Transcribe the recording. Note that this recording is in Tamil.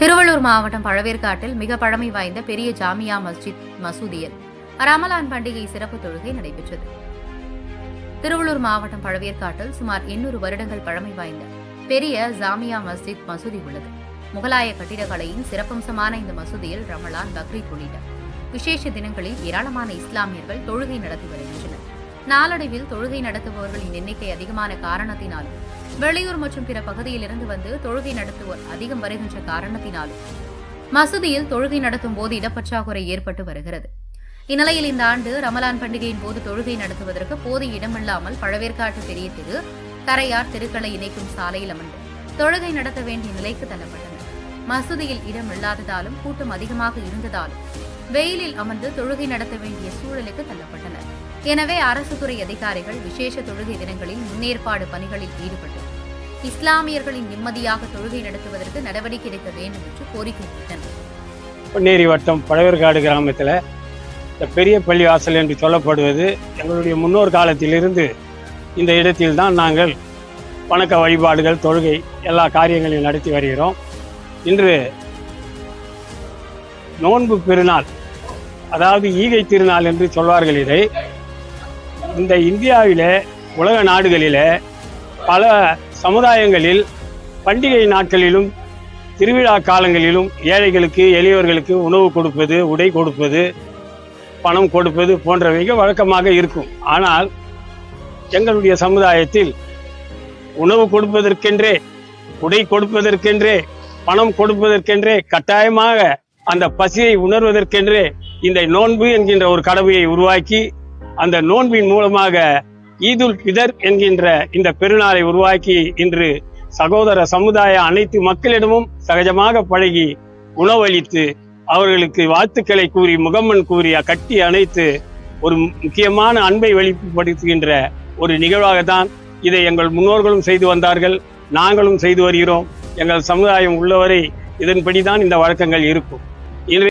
திருவள்ளூர் மாவட்டம் பழவேற்காட்டில் மிக பழமை வாய்ந்த பெரிய ஜாமியா மஸ்ஜித் மசூதியில் ரமலான் பண்டிகை சிறப்பு தொழுகை நடைபெற்றது. திருவள்ளூர் மாவட்டம் பழவேற்காட்டில் சுமார் 800 வருடங்கள் பழமை வாய்ந்த பெரிய ஜாமியா மஸ்ஜித் மசூதி உள்ளது. முகலாய கட்டிடக்கலையின் சிறப்பம்சமான இந்த மசூதியில் ரமலான் பக்ரீத் உள்ளிட்ட விசேஷ தினங்களில் ஏராளமான இஸ்லாமியர்கள் தொழுகை நடத்தி வருகின்றனர். நாளடைவில் தொழுகை நடத்துபவர்களின் எண்ணிக்கை அதிகமான காரணத்தினாலும் வெளியூர் மற்றும் பிற பகுதியில் இருந்து வந்து தொழுகை நடத்துவோர் அதிகம் வருகின்ற காரணத்தினாலும் மசூதியில் தொழுகை நடத்தும் போது இடப்பற்றாக்குறை ஏற்பட்டு வருகிறது. இந்நிலையில் இந்த ஆண்டு ரமலான் பண்டிகையின் போது தொழுகை நடத்துவதற்கு போதிய இடமில்லாமல் பழவேற்காட்டு பெரிய திரு கரையார் தெருக்களை இணைக்கும் சாலையில் அமர்ந்து தொழுகை நடத்த வேண்டிய நிலைக்கு தள்ளப்பட்டனர். மசூதியில் இடம் இல்லாததாலும் கூட்டம் அதிகமாக இருந்ததாலும் வெயிலில் அமர்ந்து தொழுகை நடத்த வேண்டிய சூழலுக்கு தள்ளப்பட்டனர். எனவே அரசு துறை அதிகாரிகள் விசேஷ தொழுகை தினங்களில் முன்னேற்பாடு பணிகளில் ஈடுபட்டு இஸ்லாமியர்களின் நிம்மதியாக தொழுகை நடத்துவதற்கு நடவடிக்கை எடுக்க வேண்டும் என்று கோரிக்கை விடுத்தனர் பொன்னேரி வட்டம் பழவேற்காடு கிராமத்தில் இந்த பெரிய பள்ளிவாசல் என்று சொல்லப்படுவது எங்களுடைய முன்னோர் காலத்திலிருந்து இந்த இடத்தில் தான் நாங்கள் வணக்க வழிபாடுகள் தொழுகை எல்லா காரியங்களையும் நடத்தி வருகிறோம். இன்று நோன்பு பெருநாள் அதாவது ஈகை திருநாள் என்று சொல்வார்கள் இதை. இந்த இந்தியாவில் உலக நாடுகளில் பல சமுதாயங்களில் பண்டிகை நாட்களிலும் திருவிழா காலங்களிலும் ஏழைகளுக்கு எளியவர்களுக்கு உணவு கொடுப்பது உடை கொடுப்பது பணம் கொடுப்பது போன்றவைகள் வழக்கமாக இருக்கும். ஆனால் எங்களுடைய சமுதாயத்தில் உணவு கொடுப்பதற்கென்றே உடை கொடுப்பதற்கென்றே பணம் கொடுப்பதற்கென்றே கட்டாயமாக அந்த பசியை உணர்வதற்கென்றே இந்த நோன்பு என்கின்ற ஒரு கடமையை உருவாக்கி அந்த நோன்பின் மூலமாக ஈதுல் பிதர் என்கின்ற இந்த பெருநாளை உருவாக்கி இன்று சகோதர சமுதாய அனைத்து மக்களிடமும் சகஜமாக பழகி உணவளித்து அவர்களுக்கு வாழ்த்துக்களை கூறி முகம்மன் கூறி கட்டி அணைத்து ஒரு முக்கியமான அன்பை வெளிப்படுத்துகின்ற ஒரு நிகழ்வாகத்தான் இதை எங்கள் முன்னோர்களும் செய்து வந்தார்கள் நாங்களும் செய்து வருகிறோம். எங்கள் சமுதாயம் உள்ளவரை இதன்படி தான் இந்த வழக்கங்கள் இருக்கும்.